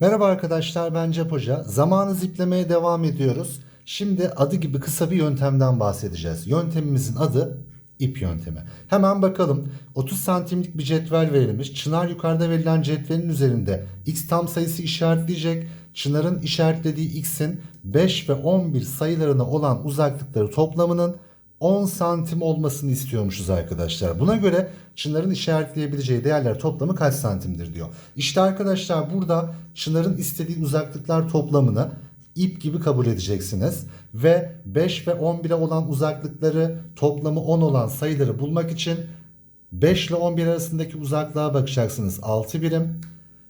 Merhaba arkadaşlar ben Cep Hoca. Zamanı ziplemeye devam ediyoruz. Şimdi adı gibi kısa bir yöntemden bahsedeceğiz. Yöntemimizin adı ip yöntemi. Hemen bakalım 30 santimlik bir cetvel verilmiş. Çınar yukarıda verilen cetvelin üzerinde x tam sayısı işaretleyecek. Çınarın işaretlediği x'in 5 ve 11 sayılarına olan uzaklıkları toplamının 10 santim olmasını istiyormuşuz arkadaşlar. Buna göre Çınar'ın işaretleyebileceği değerler toplamı kaç santimdir diyor. İşte arkadaşlar burada Çınar'ın istediği uzaklıklar toplamını ip gibi kabul edeceksiniz. Ve 5 ve 11'e olan uzaklıkları toplamı 10 olan sayıları bulmak için 5 ile 11 arasındaki uzaklığa bakacaksınız 6 birim.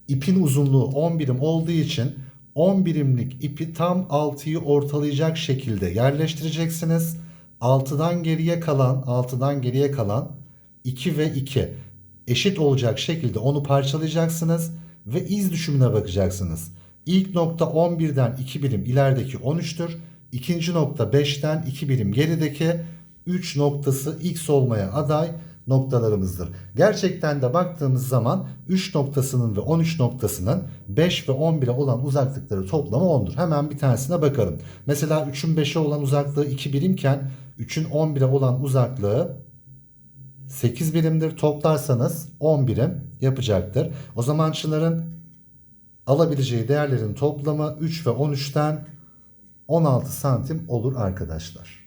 İpin uzunluğu 10 birim olduğu için 10 birimlik ipi tam 6'yı ortalayacak şekilde yerleştireceksiniz. 6'dan geriye kalan 6'dan geriye kalan 2 ve 2 eşit olacak şekilde onu parçalayacaksınız ve iz düşümüne bakacaksınız. İlk nokta 11'den 2 birim ilerideki 13'tür. İkinci nokta 5'ten 2 birim gerideki 3 noktası x olmaya aday noktalarımızdır. Gerçekten de baktığımız zaman 3 noktasının ve 13 noktasının 5 ve 11'e olan uzaklıkları toplamı 10'dur. Hemen bir tanesine bakalım. Mesela 3'ün 5'e olan uzaklığı 2 birimken 3'ün 11'e olan uzaklığı 8 birimdir. Toplarsanız 10 birim yapacaktır. O zaman Çınar'ın alabileceği değerlerin toplamı 3 ve 13'ten 16 santim olur arkadaşlar.